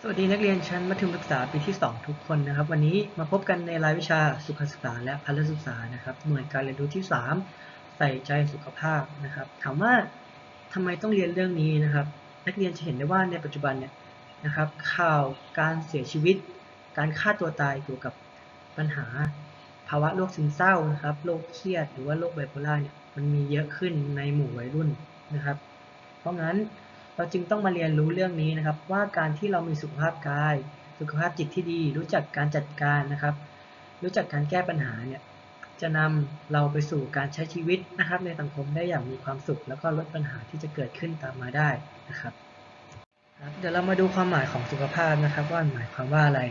สวัสดีนักเรียนชั้นมัธยมศึกษาปีที่ 2 ทุกคนนะครับ วันนี้มาพบกันในรายวิชาสุขศึกษาและพลศึกษานะครับ หน่วยการเรียนรู้ที่ 3 ใส่ใจสุขภาพนะครับ ถามว่าทำไมต้องเรียนเรื่องนี้นะครับ นักเรียนจะเห็นได้ว่าในปัจจุบันเนี่ยนะครับข่าวการเสียชีวิต การฆ่าตัวตายเกี่ยวกับปัญหา ภาวะโรคซึมเศร้านะครับโรคเครียดหรือว่าโรคไบโพล่าเนี่ยมันมีเยอะขึ้นในหมู่วัยรุ่นนะครับ เพราะงั้น เราจึงต้องมาเรียนรู้เรื่องนี้นะครับ ว่าการที่เรามีสุขภาพกาย สุขภาพจิตที่ดี รู้จักการจัดการนะครับ รู้จักการแก้ปัญหาเนี่ยจะนำเราไปสู่การใช้ชีวิตนะครับ ในสังคมได้อย่างมีความสุข แล้วก็ลดปัญหาที่จะเกิดขึ้นตามมาได้นะครับครับ เดี๋ยวเรามาดูความหมายของสุขภาพนะครับ ว่าหมายความว่าอะไร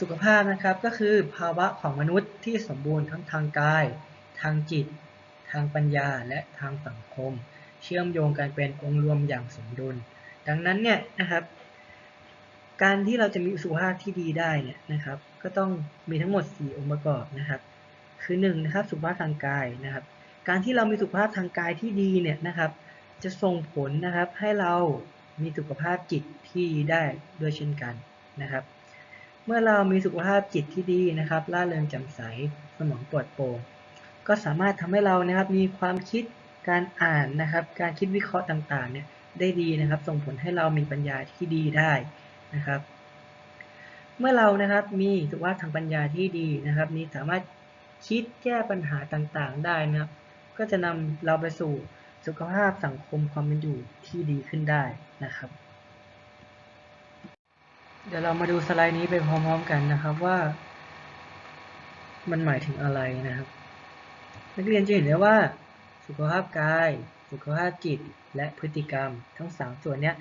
สุขภาพนะครับก็คือภาวะของมนุษย์ที่สมบูรณ์ทั้งทางกาย ทางจิต ทางปัญญาและทางสังคม เชื่อมโยงกันเป็นองค์รวมอย่างสมดุล ดังนั้นเนี่ยนะครับ การที่เราจะมีสุขภาพที่ดีได้เนี่ยนะครับ ก็ต้องมีทั้งหมด 4 องค์ประกอบนะครับ คือ1นะครับสุขภาพทางกายนะครับ การที่เรามีสุขภาพทางกายที่ดีเนี่ยนะครับ จะส่งผลนะครับให้เรามีสุขภาพจิตที่ดีได้ด้วยเช่นกันนะครับ เมื่อเรามีสุขภาพจิตที่ดีนะครับร่าเริงแจ่มใสสมองปลอดโปร่งก็สามารถทำให้เรานะครับมีความคิด การอ่านนะครับ การคิดวิเคราะห์ต่างๆเนี่ยได้ดีนะครับ ส่งผลให้เรามีปัญญาที่ดีได้นะครับ เมื่อเรานะครับมีสุขภาพทางปัญญาที่ดีนะครับมีสามารถคิดแก้ปัญหาต่างๆได้นะครับ ก็จะนำเราไปสู่สุขภาพสังคมความเป็นอยู่ที่ดีขึ้นได้นะครับ เดี๋ยวเรามาดูสไลด์นี้ไปพร้อม ๆ กันนะครับว่า มันหมายถึงอะไรนะครับ นักเรียนจะเห็นได้ว่า สุขภาพกาย สุขภาพจิต และพฤติกรรม ทั้งสามส่วนเนี้ย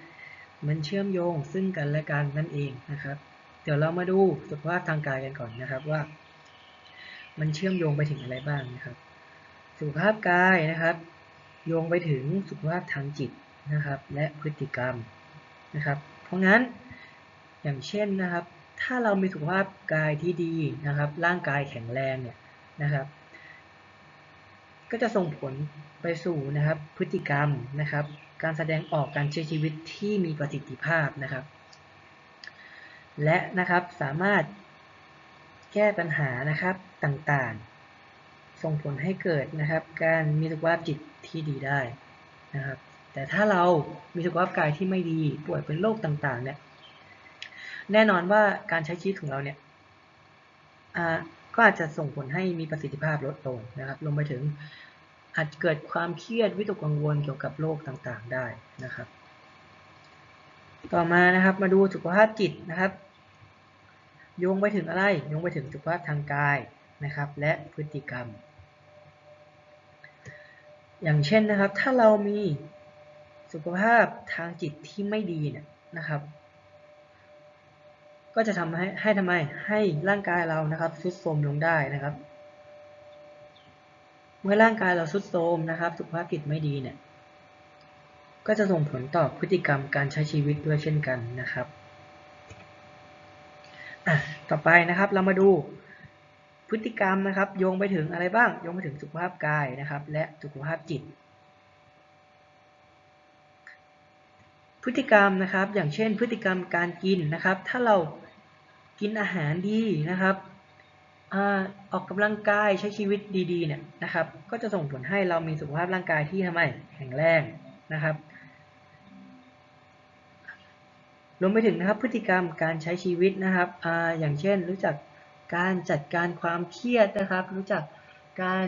มันเชื่อมโยงซึ่งกันและกันนั่นเองนะครับ เดี๋ยวเรามาดูสุขภาพทางกายกันก่อนนะครับว่า มันเชื่อมโยงไปถึงอะไรบ้างนะครับ สุขภาพกายนะครับ โยงไปถึงสุขภาพทางจิตนะครับ และพฤติกรรมนะครับ เพราะงั้นอย่างเช่นนะครับ ถ้าเรามีสุขภาพกายที่ดีนะครับ ร่างกายแข็งแรงเนี่ยนะครับ ก็จะส่งผลไปสู่นะครับ พฤติกรรมนะครับ การแสดงออกการใช้ชีวิตที่มีประสิทธิภาพนะครับ และนะครับสามารถแก้ปัญหานะครับต่างๆ ส่งผลให้เกิดนะครับ การมีสุขภาพจิตที่ดีได้นะครับ แต่ถ้าเรามีสุขภาพกายที่ไม่ดีป่วยเป็นโรคต่างๆเนี่ยแน่นอนว่าการใช้ชีวิตของเราเนี่ย ก็อาจจะส่งผลให้มีประสิทธิภาพลดลงนะครับรวมไปถึงอาจเกิดความเครียดวิตกกังวลเกี่ยวกับโรคต่างๆได้นะครับ ต่อมานะครับมาดูสุขภาพจิตนะครับ โยงไปถึงอะไรโยงไปถึงสุขภาพทางกายนะครับ และพฤติกรรม อย่างเช่นนะครับ ถ้าเรามีสุขภาพทางจิตที่ไม่ดีเนี่ยนะครับ ก็จะทำให้ให้ทำไมให้ร่างกายเรานะครับทรุดโทรมลงได้นะครับ เมื่อร่างกายเราทรุดโทรมนะครับ สุขภาพจิตไม่ดีเนี่ย ก็จะส่งผลต่อพฤติกรรมการใช้ชีวิตด้วยเช่นกันนะครับต่อไปนะครับเรามาดูพฤติกรรมนะครับ โยงไปถึงอะไรบ้าง โยงไปถึงสุขภาพกายนะครับ และสุขภาพจิต พฤติกรรมนะครับ อย่างเช่น พฤติกรรมการกินนะครับ ถ้าเรา กินอาหารดีนะครับออกกำลังกายใช้ชีวิตดีๆเนี่ยนะครับ ก็จะส่งผลให้เรามีสุขภาพร่างกายที่ทำไมแข็งแรงนะครับรวมไปถึงนะครับพฤติกรรมการใช้ชีวิตนะครับออย่างเช่น รู้จักการจัดการความเครียดนะครับ รู้จักการ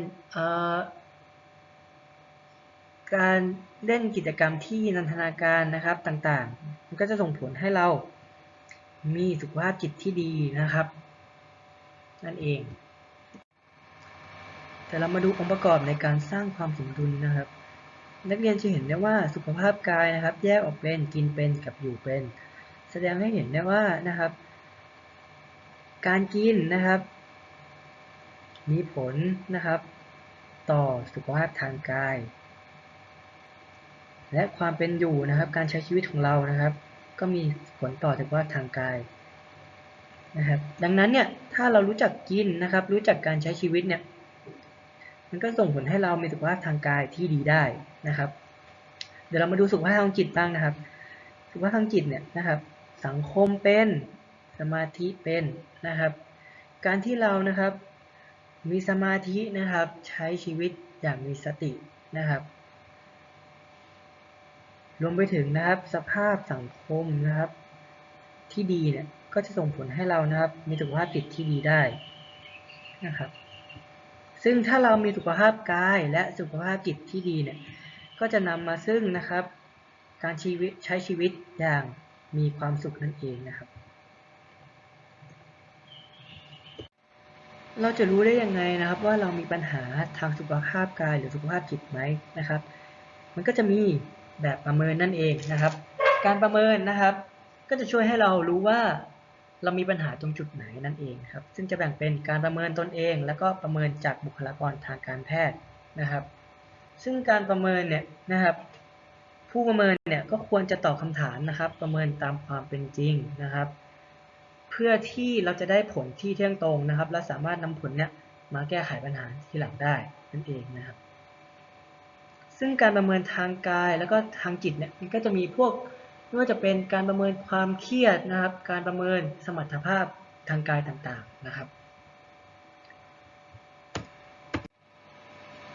การเล่นกิจกรรมที่นันทนาการนะครับต่างๆ มันก็จะส่งผลให้เรา มีสุขภาพจิตที่ดีนะครับ นั่นเอง แต่เรามาดูองค์ประกอบในการสร้างความสมดุลนะครับ นักเรียนจะเห็นได้ว่าสุขภาพกายนะครับ แยกออกเป็นกินเป็นกับอยู่เป็น แสดงให้เห็นได้ว่านะครับ การกินนะครับ มีผลนะครับ ต่อสุขภาพทางกายและความเป็นอยู่นะครับ การใช้ชีวิตของเรานะครับ ก็มีผลต่อสุขภาพทางกายนะครับดังนั้นเนี่ยถ้าเรารู้จักกินนะครับ รู้จักการใช้ชีวิตเนี่ยมันก็ส่งผลให้เรามีสุขภาพทางกายที่ดีได้นะครับ เดี๋ยวเรามาดูสุขภาพทางจิตบ้างนะครับ สุขภาพทางจิตเนี่ยนะครับ สังคมเป็นสมาธิเป็นนะครับ การที่เรานะครับมีสมาธินะครับ ใช้ชีวิตอย่างมีสตินะครับ รวมไปถึงนะครับสภาพสังคมนะครับ ที่ดีเนี่ยก็จะส่งผลให้เรานะครับ มีสุขภาพจิตที่ดีได้นะครับ ซึ่งถ้าเรามีสุขภาพกายและสุขภาพจิตที่ดีเนี่ยก็จะนำมาซึ่งนะครับ การชีวิตใช้ชีวิตอย่างมีความสุขนั่นเองนะครับ เราจะรู้ได้ยังไงนะครับ ว่าเรามีปัญหาทางสุขภาพกายหรือสุขภาพจิตไหมนะครับ มันก็จะมี แบบประเมินนั่นเองนะครับ การประเมินนะครับ ก็จะช่วยให้เรารู้ว่าเรามีปัญหาตรงจุดไหนนั่นเองครับ ซึ่งจะแบ่งเป็นการประเมินตนเอง แล้วก็ประเมินจากบุคลากรทางการแพทย์นะครับ ซึ่งการประเมินเนี่ยนะครับ ผู้ประเมินเนี่ยก็ควรจะตอบคำถามนะครับ ประเมินตามความเป็นจริงนะครับ เพื่อที่เราจะได้ผลที่เที่ยงตรงนะครับ และสามารถนำผลเนี่ยมาแก้ไขปัญหาที่หลังได้นั่นเองนะครับ ซึ่งการประเมินทางกายแล้วก็ทางจิตเนี่ยมันก็จะมีพวกไม่ว่าจะเป็นการประเมินความเครียดนะครับ การประเมินสมรรถภาพทางกายต่างๆนะครับ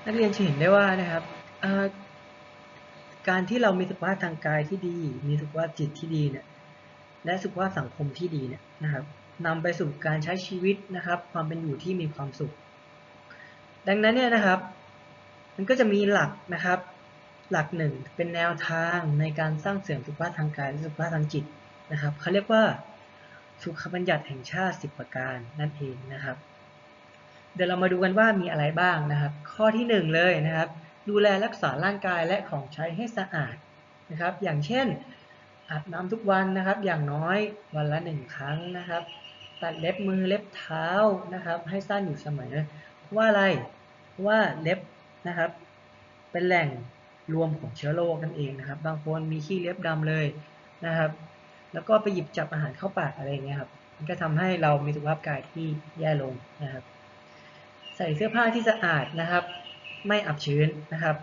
นักเรียนจะเห็นได้ว่านะครับการที่เรามีสุขภาพทางกายที่ดี มีสุขภาพจิตที่ดีเนี่ยและสุขภาพสังคมที่ดีเนี่ยนะครับนำไปสู่การใช้ชีวิตนะครับ ความเป็นอยู่ที่มีความสุข ดังนั้นเนี่ยนะครับ มันก็จะมีหลักนะครับ หลักหนึ่งเป็นแนวทางในการสร้างเสริมสุขภาพทางกายและสุขภาพทางจิตนะครับเขาเรียกว่าสุขบัญญัติแห่งชาติ 10 ประการนั่นเองนะครับ เดี๋ยวเรามาดูกันว่ามีอะไรบ้างนะครับ ข้อที่หนึ่งเลยนะครับ ดูแลรักษาร่างกายและของใช้ให้สะอาดนะครับ อย่างเช่นอาบน้ำทุกวันนะครับ อย่างน้อยวันละหนึ่งครั้งนะครับ ตัดเล็บมือเล็บเท้านะครับ ให้สั้นอยู่เสมอเพราะว่าอะไรว่าเล็บ นะครับ เป็นแหล่งรวมของเชื้อโรคนั่นเองนะครับ บางคนมีขี้เล็บดำเลยนะครับ แล้วก็ไปหยิบจับอาหารเข้าปากอะไรเงี้ยครับ มันก็ทำให้เรามีสุขภาพกายที่แย่ลงนะครับ ใส่เสื้อผ้าที่สะอาดนะครับ ไม่อับชื้นนะครับ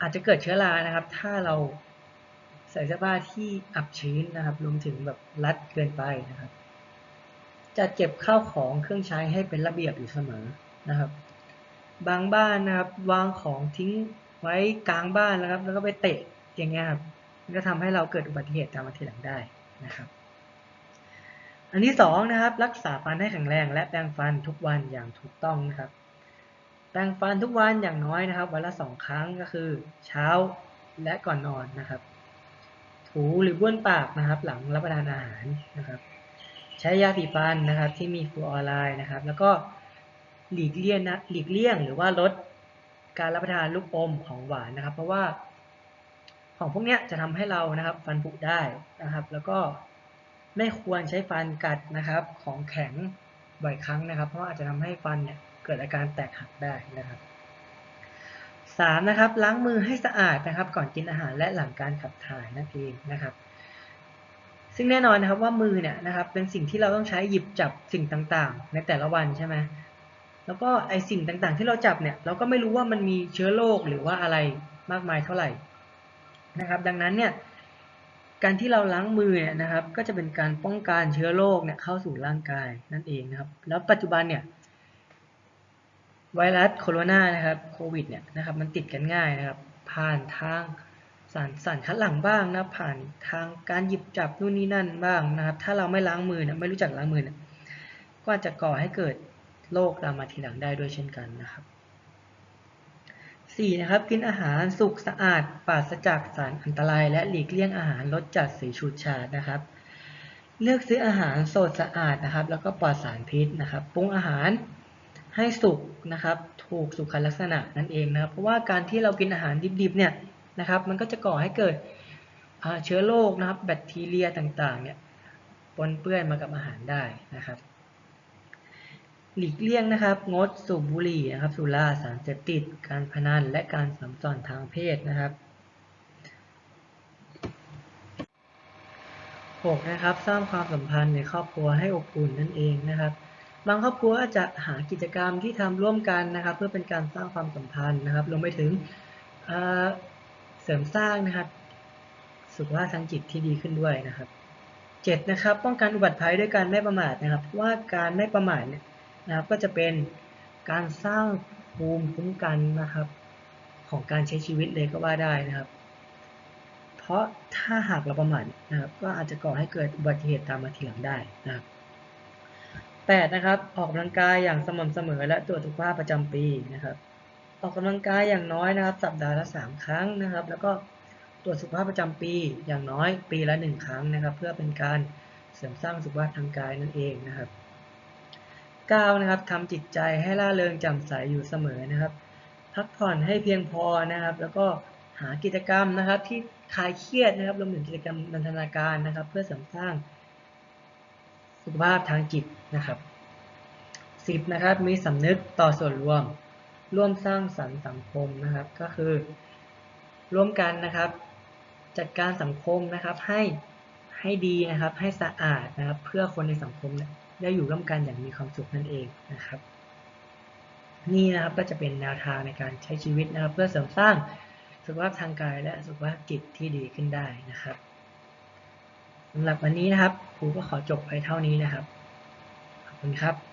อาจจะเกิดเชื้อรานะครับ ถ้าเราใส่เสื้อผ้าที่อับชื้นนะครับ รวมถึงแบบรัดเกินไปนะครับจัดเก็บข้าวของเครื่องใช้ให้เป็นระเบียบอยู่เสมอนะครับ บางบ้านนะครับ วางของทิ้งไว้กลางบ้านนะครับ แล้วก็ไปเตะอย่างเงี้ยครับมันก็ทำให้เราเกิดอุบัติเหตุตามมาทีหลังได้นะครับ อันที่สองนะครับรักษาฟันให้แข็งแรงและแปรงฟันทุกวันอย่างถูกต้องนะครับ แปรงฟันทุกวันอย่างน้อยนะครับ วันละสองครั้งก็คือ เช้าและก่อนนอนนะครับ ถูหรือบ้วนปากนะครับ หลังรับประทานอาหารนะครับ ใช้ยาสีฟันนะครับที่มีฟลูออไรด์นะครับ แล้วก็ หลีกเลี่ยงนะหลีกเลี่ยงหรือว่าลดการรับประทานลูกอมของหวานนะครับ เพราะว่าของพวกนี้จะทำให้เรานะครับ ฟันผุได้นะครับ แล้วก็ไม่ควรใช้ฟันกัดนะครับ ของแข็งบ่อยครั้งนะครับ เพราะว่าอาจจะทำให้ฟันเนี่ยเกิดอาการแตกหักได้นะครับสามนะครับล้างมือให้สะอาดนะครับ ก่อนกินอาหารและหลังการขับถ่ายนั่นเองนะครับ ซึ่งแน่นอนนะครับว่ามือเนี่ยนะครับเป็นสิ่งที่เราต้องใช้หยิบจับสิ่งต่างๆ ในแต่ละวันใช่ไหม แล้วก็ไอสิ่งต่างๆ ที่เราจับเนี่ยเราก็ไม่รู้ว่ามันมีเชื้อโรคหรือว่าอะไรมากมายเท่าไหร่นะครับ ดังนั้นเนี่ยการที่เราล้างมือเนี่ยนะครับ ก็จะเป็นการป้องกันเชื้อโรคเนี่ยเข้าสู่ร่างกายนั่นเองนะครับ แล้วปัจจุบันเนี่ยไวรัสโคโรนานะครับโควิดเนี่ยนะครับมันติดกันง่ายนะครับ ผ่านทางสารสารคัดหลั่งบ้างนะผ่านทางการหยิบจับนู่นนี่นั่นบ้างนะครับ ถ้าเราไม่ล้างมือเนี่ยไม่รู้จักล้างมือเนี่ยก็อาจจะก่อให้เกิด โรคตามมาทีหลังได้ด้วยเช่นกันนะครับ 4. นะครับกินอาหารสุกสะอาดปราศจากสารอันตราย และหลีกเลี่ยงอาหารรสจัดสีฉูดฉาดนะครับ เลือกซื้ออาหารสดสะอาดนะครับ แล้วก็ปลอดสารพิษนะครับปรุงอาหารให้สุกนะครับ ถูกสุขลักษณะนั่นเองนะครับ เพราะว่าการที่เรากินอาหารดิบๆเนี่ยนะครับ มันก็จะก่อให้เกิดเชื้อโรคนะครับ แบคทีเรียต่างๆเนี่ยปนเปื้อนมากับอาหารได้นะครับ หลีกเลี่ยงนะครับ งดสูบบุหรี่นะครับ สุราสารเสพติด การพนันและการสัมสอนทางเพศนะครับ 6. นะครับสร้างความสัมพันธ์ในครอบครัวให้อบอุ่นนั่นเองนะครับ บางครอบครัวอาจจะหากิจกรรมที่ทำร่วมกันนะครับ เพื่อเป็นการสร้างความสัมพันธ์นะครับรวมไปถึงเสริมสร้างนะครับ สุขภาพทางจิตที่ดีขึ้นด้วยนะครับ 7 นะครับ ป้องกันอุบัติภัยด้วยการไม่ประมาทนะครับเพราะว่าการไม่ประมาทเนี่ย นะครับ ก็จะเป็นการสร้างภูมิคุ้มกันนะครับ ของการใช้ชีวิตเลยก็ว่าได้นะครับ เพราะถ้าหากเราประมาทนะครับ ก็อาจจะก่อให้เกิดอุบัติเหตุตามมาทีหลังได้นะครับ 8 นะครับ ออกกำลังกายอย่างสม่ำเสมอและตรวจสุขภาพประจำปีนะครับ ออกกำลังกายอย่างน้อยนะครับ สัปดาห์ละ 3 ครั้งนะครับ แล้วก็ตรวจสุขภาพประจำปีอย่างน้อยปีละ 1 ครั้งนะครับ เพื่อเป็นการเสริมสร้างสุขภาพทางกายนั่นเองนะครับ 9นะครับทำจิตใจให้ล่าเริงแจ่มใสอยู่เสมอนะครับ พักผ่อนให้เพียงพอนะครับ แล้วก็หากิจกรรมนะครับ ที่คลายเครียดนะครับรวมถึงกิจกรรมนันทนาการนะครับ เพื่อเสริมสร้างสุขภาพทางจิตนะครับ 10นะครับมีสำนึกต่อส่วนรวม ร่วมสร้างสรรค์สังคมนะครับ ก็คือ ร่วมกันนะครับ จัดการสังคมนะครับให้ให้ดีนะครับให้สะอาดนะครับ เพื่อคนในสังคมเนี่ย ได้อยู่ร่วมกันอย่างมีความสุขนั่นเองนะครับ นี่นะครับก็จะเป็นแนวทางในการใช้ชีวิตนะครับ เพื่อเสริมสร้างสุขภาพทางกายและสุขภาพจิตที่ดีขึ้นได้นะครับสำหรับวันนี้นะครับครูก็ขอจบไปเท่านี้นะครับ ขอบคุณครับ